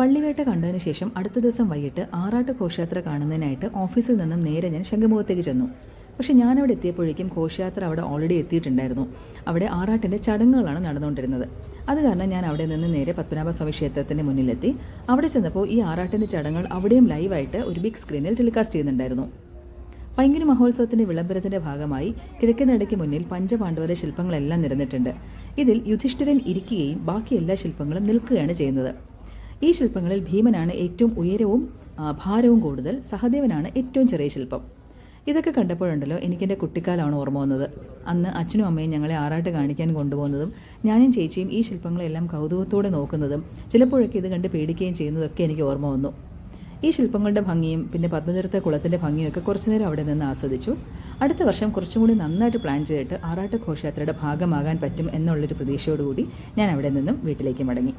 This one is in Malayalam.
പള്ളിവേട്ട കണ്ടതിന് ശേഷം അടുത്ത ദിവസം വൈകിട്ട് ആറാട്ട് ഘോഷയാത്ര കാണുന്നതിനായിട്ട് ഓഫീസിൽ നിന്നും നേരെ ഞാൻ ശംഖുമുഖത്തേക്ക് ചെന്നു. പക്ഷേ ഞാൻ അവിടെ എത്തിയപ്പോഴേക്കും ഘോഷയാത്ര അവിടെ ഓൾറെഡി എത്തിയിട്ടുണ്ടായിരുന്നു. അവിടെ ആറാട്ടിന്റെ ചടങ്ങുകളാണ് നടന്നുകൊണ്ടിരുന്നത്. അത് കാരണം ഞാൻ അവിടെ നിന്ന് നേരെ പത്മനാഭസ്വാമി ക്ഷേത്രത്തിന്റെ മുന്നിലെത്തി. അവിടെ ചെന്നപ്പോൾ ഈ ആറാട്ടിന്റെ ചടങ്ങുകൾ അവിടെയും ലൈവായിട്ട് ഒരു ബിഗ് സ്ക്രീനിൽ ടെലികാസ്റ്റ് ചെയ്യുന്നുണ്ടായിരുന്നു. പൈങ്കിരി മഹോത്സവത്തിന്റെ വിളംബരത്തിന്റെ ഭാഗമായി കിഴക്കനടയ്ക്ക് മുന്നിൽ പഞ്ചപാണ്ഡവരുടെ ശില്പങ്ങളെല്ലാം നിരന്നിട്ടുണ്ട്. ഇതിൽ യുധിഷ്ഠിരൻ ഇരിക്കുകയും ബാക്കി എല്ലാ ശില്പങ്ങളും നിൽക്കുകയാണ് ചെയ്യുന്നത്. ഈ ശില്പങ്ങളിൽ ഭീമനാണ് ഏറ്റവും ഉയരവും ഭാരവും കൂടുതൽ സഹദേവനാണ് ഏറ്റവും ചെറിയ ശില്പം. ഇതൊക്കെ കണ്ടപ്പോഴുണ്ടല്ലോ എനിക്കെന്റെ കുട്ടിക്കാലമാണ് ഓർമ്മ വന്നത്. അന്ന് അച്ഛനും അമ്മയും ഞങ്ങളെ ആറാട്ട് കാണിക്കാൻ കൊണ്ടുപോകുന്നതും ഞാനും ചേച്ചിയും ഈ ശില്പങ്ങളെല്ലാം കൗതുകത്തോടെ നോക്കുന്നതും ചിലപ്പോഴൊക്കെ ഇത് കണ്ട് പേടിക്കുകയും ചെയ്യുന്നതൊക്കെ എനിക്ക് ഓർമ്മ വന്നു. ഈ ശില്പങ്ങളുടെ ഭംഗിയും പിന്നെ പത്മനിരത്തെ കുളത്തിന്റെ ഭംഗിയും ഒക്കെ കുറച്ചു നേരം അവിടെ നിന്ന് ആസ്വദിച്ചു. അടുത്ത വർഷം കുറച്ചും കൂടി നന്നായിട്ട് പ്ലാൻ ചെയ്തിട്ട് ആറാട്ട് ഘോഷയാത്രയുടെ ഭാഗമാകാൻ പറ്റും എന്നുള്ളൊരു പ്രതീക്ഷയോടുകൂടി ഞാൻ അവിടെ നിന്നും വീട്ടിലേക്ക് മടങ്ങി.